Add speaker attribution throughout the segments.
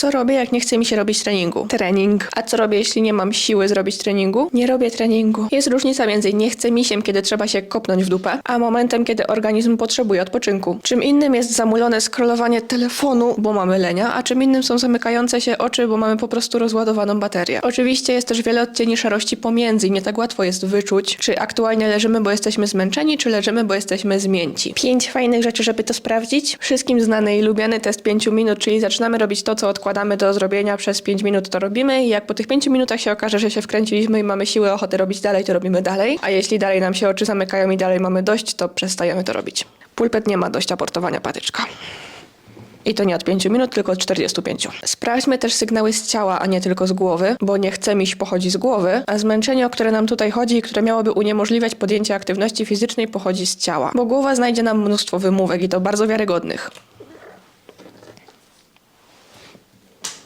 Speaker 1: Co robię, jak nie chce mi się robić treningu? Trening. A co robię, jeśli nie mam siły zrobić treningu? Nie robię treningu. Jest różnica między nie chce mi się, kiedy trzeba się kopnąć w dupę, a momentem, kiedy organizm potrzebuje odpoczynku. Czym innym jest zamulone scrollowanie telefonu, bo mamy lenia, a czym innym są zamykające się oczy, bo mamy po prostu rozładowaną baterię. Oczywiście jest też wiele odcieni szarości pomiędzy i nie tak łatwo jest wyczuć, czy aktualnie leżymy, bo jesteśmy zmęczeni, czy leżymy, bo jesteśmy zmięci. Pięć fajnych rzeczy, żeby to sprawdzić. Wszystkim znany i lubiany test 5 minut, czyli zaczynamy robić to, co odkładamy do zrobienia przez 5 minut, to robimy i jak po tych 5 minutach się okaże, że się wkręciliśmy i mamy siłę, ochotę robić dalej, to robimy dalej. A jeśli dalej nam się oczy zamykają i dalej mamy dość, to przestajemy to robić. Pulpet nie ma dość aportowania patyczka. I to nie od 5 minut, tylko od 45. Sprawdźmy też sygnały z ciała, a nie tylko z głowy, bo nie chce mi pochodzi z głowy, a zmęczenie, o które nam tutaj chodzi i które miałoby uniemożliwiać podjęcie aktywności fizycznej, pochodzi z ciała. Bo głowa znajdzie nam mnóstwo wymówek i to bardzo wiarygodnych.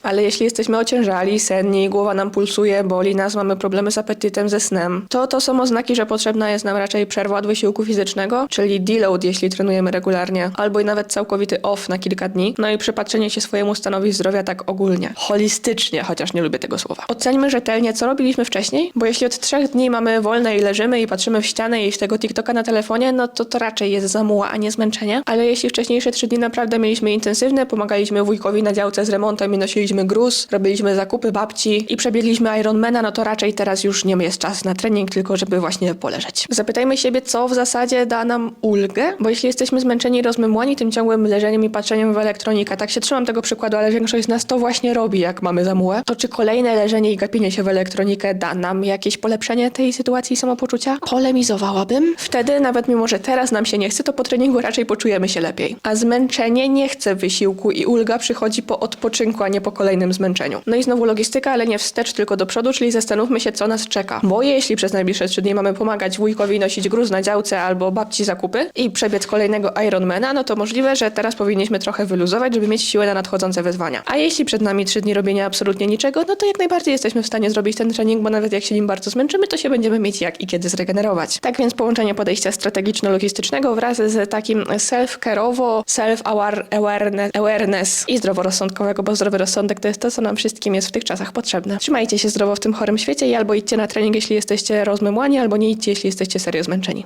Speaker 1: Ale jeśli jesteśmy ociężali, senni, głowa nam pulsuje, boli nas, mamy problemy z apetytem, ze snem, to to są oznaki, że potrzebna jest nam raczej przerwa od wysiłku fizycznego, czyli deload, jeśli trenujemy regularnie, albo i nawet całkowity off na kilka dni, no i przypatrzenie się swojemu stanowi zdrowia tak ogólnie, holistycznie, chociaż nie lubię tego słowa. Oceńmy rzetelnie, co robiliśmy wcześniej, bo jeśli od trzech dni mamy wolne i leżymy i patrzymy w ścianę i w tego TikToka na telefonie, no to to raczej jest zamuła, a nie zmęczenie. Ale jeśli wcześniejsze trzy dni naprawdę mieliśmy intensywne, pomagaliśmy wujkowi na działce z remontem i nosiliśmy gruz, robiliśmy zakupy babci i przebiegliśmy Ironmana, no to raczej teraz już nie jest czas na trening, tylko żeby właśnie poleżeć. Zapytajmy siebie, co w zasadzie da nam ulgę, bo jeśli jesteśmy zmęczeni i rozmymłani tym ciągłym leżeniem i patrzeniem w elektronikę, tak się trzymam tego przykładu, ale większość z nas to właśnie robi, jak mamy zamułę, to czy kolejne leżenie i gapienie się w elektronikę da nam jakieś polepszenie tej sytuacji samopoczucia? Polemizowałabym. Wtedy, nawet mimo, że teraz nam się nie chce, to po treningu raczej poczujemy się lepiej. A zmęczenie nie chce wysiłku i ulga przychodzi po odpoczynku, a nie po kolejnym zmęczeniu. No i znowu logistyka, ale nie wstecz, tylko do przodu, czyli zastanówmy się, co nas czeka. Bo jeśli przez najbliższe trzy dni mamy pomagać wujkowi nosić gruz na działce albo babci zakupy i przebiec kolejnego Ironmana, no to możliwe, że teraz powinniśmy trochę wyluzować, żeby mieć siłę na nadchodzące wyzwania. A jeśli przed nami trzy dni robienia absolutnie niczego, no to jak najbardziej jesteśmy w stanie zrobić ten trening, bo nawet jak się nim bardzo zmęczymy, to się będziemy mieć jak i kiedy zregenerować. Tak więc połączenie podejścia strategiczno-logistycznego wraz z takim self-care'owo, self-awareness awareness i zdroworozsądkowego, bo zdrowy rozsądek to jest to, co nam wszystkim jest w tych czasach potrzebne. Trzymajcie się zdrowo w tym chorym świecie i albo idźcie na trening, jeśli jesteście rozmymłani, albo nie idźcie, jeśli jesteście serio zmęczeni.